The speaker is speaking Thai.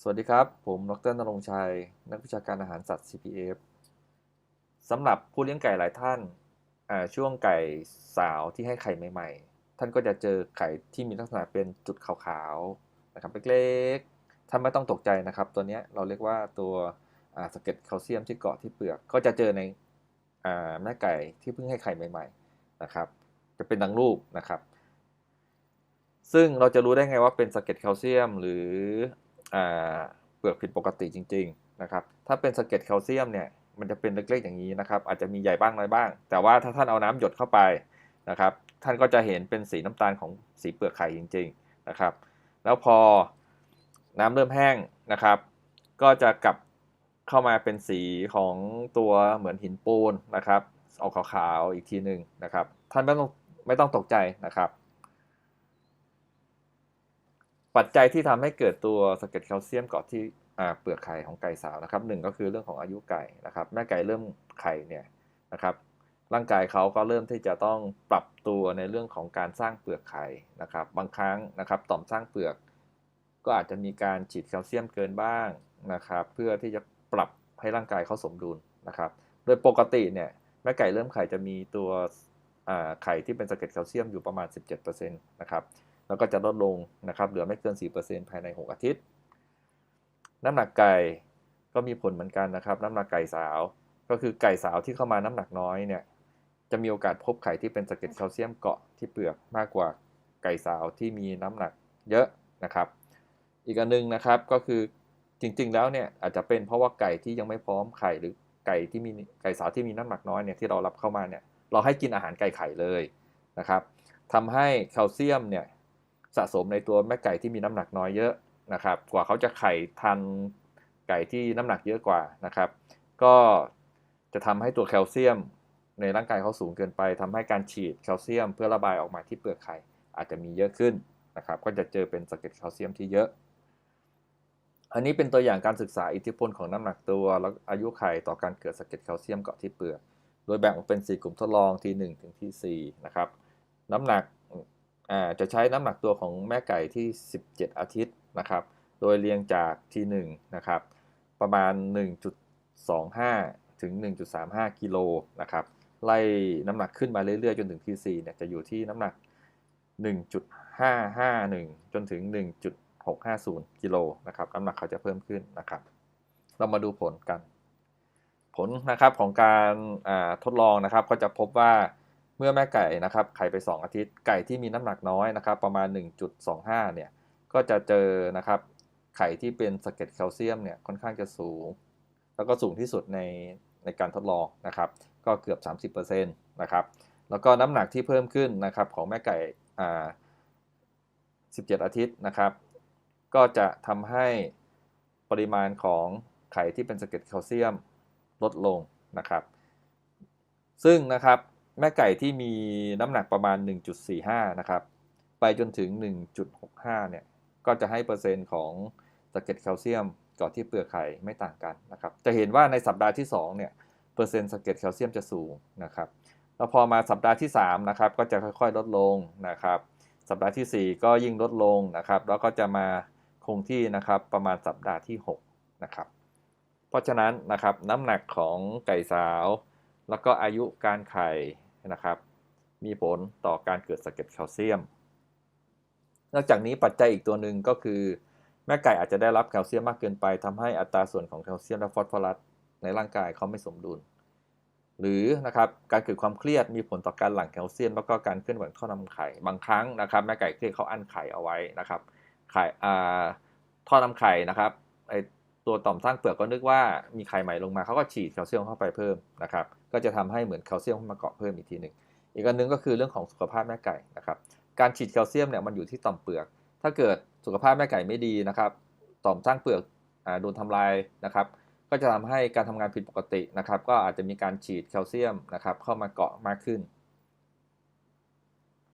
สวัสดีครับ ผม ดรนรงชัย นักวิชาการอาหารสัตว์ CPF สำหรับผู้เลี้ยงไก่หลายท่าน ช่วงไก่สาวที่ให้ไข่ใหม่ๆ ท่านก็จะเจอไข่ที่มีลักษณะเป็นจุดขาวๆ นะครับเล็กๆ ท่านไม่ต้องตกใจนะครับ ตัวนี้เราเรียกว่าตัวสะเก็ดแคลเซียมที่เกาะที่เปลือก ก็จะเจอในอแม่ไก่ที่เพิ่งให้ไข่ใหม่ๆ นะครับ จะเป็นดังรูปนะครับ ซึ่งเราจะรู้ได้ไงว่าเป็นสะเก็ดแคลเซียมหรือ เปลือกผิดปกติจริงๆนะครับถ้าเป็นสะเก็ดแคลเซียมเนี่ยมันจะเป็นเล็กๆอย่างนี้นะครับอาจจะมีใหญ่บ้างน้อยบ้าง แต่ว่าถ้าท่านเอาน้ำหยดเข้าไปนะครับท่านก็จะเห็นเป็นสีน้ำตาลของสีเปลือกไข่จริงๆนะครับแล้วพอน้ำเริ่มแห้งนะครับ ก็จะกลับเข้ามาเป็นสีของตัวเหมือนหินปูนนะครับออกขาวๆอีกทีหนึ่งนะครับท่านไม่ต้องไม่ต้องตกใจนะครับ ปัจจัยที่ทำให้เกิดตัวสะเก็ดแคลเซียมเกาะที่เปลือกไข่ของไก่สาวนะครับหนึ่งก็คือเรื่องของอายุไก่นะครับ แม่ไก่เริ่มไข่เนี่ยนะครับ ร่างกายเขาก็เริ่มที่จะต้องปรับตัวในเรื่องของการสร้างเปลือกไข่นะครับ บางครั้งนะครับต่อมสร้างเปลือก ก็อาจจะมีการฉีดแคลเซียมเกินบ้างนะครับ เพื่อที่จะปรับให้ร่างกายเขาสมดุลนะครับ โดยปกติเนี่ยแม่ไก่เริ่มไข่จะมีตัวไข่ที่เป็นสะเก็ดแคลเซียมอยู่ประมาณ 17%นะครับ แล้วก็จะลดลงนะครับเหลือไม่เกิน 4%ภายใน 6 อาทิตย์ น้ำหนักไก่ก็มีผลเหมือนกันนะครับ น้ำหนักไก่สาว ก็คือไก่สาวที่เข้ามาน้ำหนักน้อยเนี่ยจะมีโอกาสพบไข่ที่เป็นสะเก็ดแคลเซียมเกาะที่เปลือกมากกว่าไก่สาวที่มีน้ำหนักเยอะนะครับ อีกอันนึงนะครับก็คือจริงๆแล้วเนี่ยอาจจะเป็นเพราะว่าไก่ที่ยังไม่พร้อมไข่หรือไก่ที่มีไก่สาวที่มีน้ำหนักน้อยเนี่ยที่เรารับเข้ามาเนี่ยเราให้กินอาหารไก่ไข่เลยนะครับทำให้แคลเซียมเนี่ย สะสมในตัวแม่ไก่ที่มีน้ำหนักน้อยเยอะนะครับ กว่าเขาจะไข่ทันไก่ที่น้ำหนักเยอะกว่านะครับ ก็จะทำให้ตัวแคลเซียมในร่างกายเขาสูงเกินไปทำให้การฉีดแคลเซียม เพื่อระบายออกมาที่เปลือกไข่อาจจะมีเยอะขึ้นนะครับ ก็จะเจอเป็นสะเก็ดแคลเซียมที่เยอะ อันนี้เป็นตัวอย่างการศึกษาอิทธิพลของน้ำหนักตัวและอายุไข่ต่อการเกิดสะเก็ดแคลเซียมเกาะที่เปลือก โดยแบ่งออกเป็น 4 กลุ่มทดลองที่1ถึงที่4นะครับ น้ำหนัก จะใช้น้ำหนักตัวของแม่ไก่ที่ 17 อาทิตย์นะครับ โดยเรียงจากที่1นะครับ ประมาณ 1.25 ถึง 1.35 กิโลนะครับ ไล่น้ำหนักขึ้นมาเรื่อยๆ จนถึงที่4เนี่ยจะอยู่ที่น้ำหนัก 1.551 จนถึง 1.650 กิโลนะครับ น้ำหนักเขาจะเพิ่มขึ้นนะครับ เรามาดูผลกัน ผลนะครับของการทดลองนะครับก็จะพบว่า เมื่อแม่ไก่นะครับไข่ไป 2 อาทิตย์ไก่ที่มีน้ำหนักน้อยนะครับประมาณ 1.25เนี่ยก็จะเจอนะครับไข่ที่เป็นสะเก็ดแคลเซียมเนี่ยค่อนข้างจะสูง แล้วก็สูงที่สุดในในการทดลองนะครับ ก็เกือบ 30%นะครับแล้วก็น้ำหนักที่เพิ่มขึ้นนะครับของแม่ไก่อ่า17 อาทิตย์นะครับ ก็จะทำให้ปริมาณของไข่ที่เป็นสะเก็ดแคลเซียมลดลงนะครับ ซึ่งนะครับ แม่ไก่ที่มีน้ำหนักประมาณ 1.45 นะครับ ไปจนถึง 1.65 เนี่ย ก็จะให้เปอร์เซ็นต์ของสะเก็ดแคลเซียมกาะที่เปลือกไข่ไม่ต่างกันนะครับ จะเห็นว่าในสัปดาห์ที่ 2 เนี่ย เปอร์เซ็นต์สะเก็ดแคลเซียมจะสูงนะครับแล้วพอมาสัปดาห์ที่3นะครับ ก็จะค่อยๆลดลงนะครับ สัปดาห์ที่ 4 ก็ยิ่งลดลงนะครับ แล้วก็จะมาคงที่นะครับประมาณสัปดาห์ที่6นะครับ เพราะฉะนั้นนะครับน้ำหนักของไก่สาว แล้วก็อายุการไข่ นะครับ มีผลต่อการเกิดสะเก็ดแคลเซียม นอกจากนี้ปัจจัยอีกตัวหนึ่งก็คือ แม่ไก่อาจจะได้รับแคลเซียมมากเกินไปทำให้อัตราส่วนของแคลเซียมและฟอสฟอรัสในร่างกายเขาไม่สมดุล หรือนะครับการเกิดความเครียดมีผลต่อการหลั่งแคลเซียม แล้วก็การเคลื่อนไหวท่อนำไข่บางครั้งนะครับ แม่ไก่เครียดเขาอั้นไข่เอาไว้นะครับไข่ท่อนำไข่นะครับไอ ตัวต่อมสร้างเปลือกก็นึกว่ามีไข่ใหม่ลงมาเขาก็ฉีดแคลเซียมเข้าไปเพิ่มนะครับก็จะทำให้เหมือนแคลเซียมมาเกาะเพิ่มอีกทีหนึ่งอีกอันนึงก็คือเรื่องของสุขภาพแม่ไก่นะครับการฉีดแคลเซียมเนี่ยมันอยู่ที่ต่อมเปลือก ถ้าเกิดสุขภาพแม่ไก่ไม่ดีนะครับต่อมสร้างเปลือกโดนทำลายนะครับก็จะทำให้การทำงานผิดปกตินะครับก็อาจจะมีการฉีดแคลเซียมนะครับเข้ามาเกาะมากขึ้น